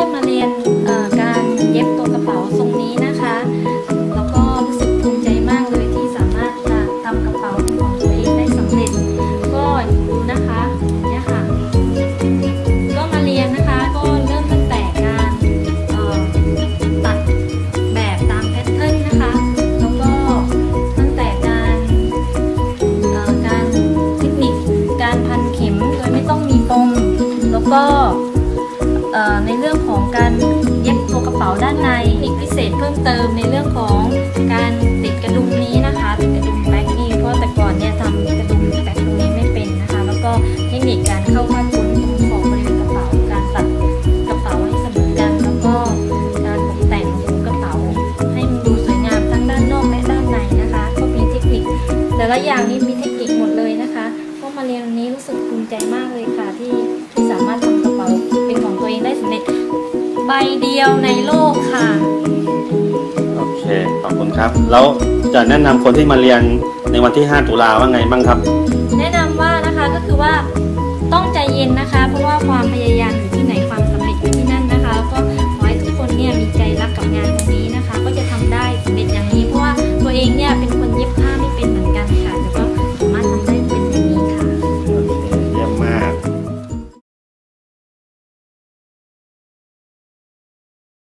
ได้มาเรียนการเย็บตัวกระเป๋าทรงนี้นะคะ แล้วก็รู้สึกภูมิใจมากเลยที่สามารถจะทำกระเป๋าของตัวเองได้สำเร็จ ก็ดูนะคะเนี่ยค่ะ ก็มาเรียนนะคะก็เริ่มตั้งแต่การตัดแบบตามแพทเทิร์นนะคะ แล้วก็ตั้งแต่การการเทคนิคการพันเข็มโดยไม่ต้องมีปมแล้วก็ ในเรื่องของการเย็บตัวกระเป๋าด้านในเทคนิคพิเศษเพิ่มเติมในเรื่องของการติดกระดุมนี้นะคะติดกระดุมแบ็คนี่เพราะแต่ก่อนเนี่ยทำกระดุมแบ็คตรงนี้ไม่เป็นนะคะ แล้วก็เทคนิคการเข้าผ้าคุ้นตรงของบริเวณกระเป๋าการตัดกระเป๋าให้เสมอกันแล้วก็การตกแต่งหูกระเป๋า ให้มันดูสวยงามทั้งด้านนอกและด้านในนะคะ ก็มีเทคนิค แต่ละอย่างนี้มีเทคนิคหมดเลยนะคะก็มาเรียนวันนี้รู้สึกภูมิใจมากเลยค่ะที่ ใบเดียวในโลกค่ะ โอเค ขอบคุณครับ แล้วจะแนะนำคนที่มาเรียนในวันที่ 5 ตุลาว่าไงบ้างครับ แนะนำว่านะคะก็คือว่าต้องใจเย็นนะคะเพราะ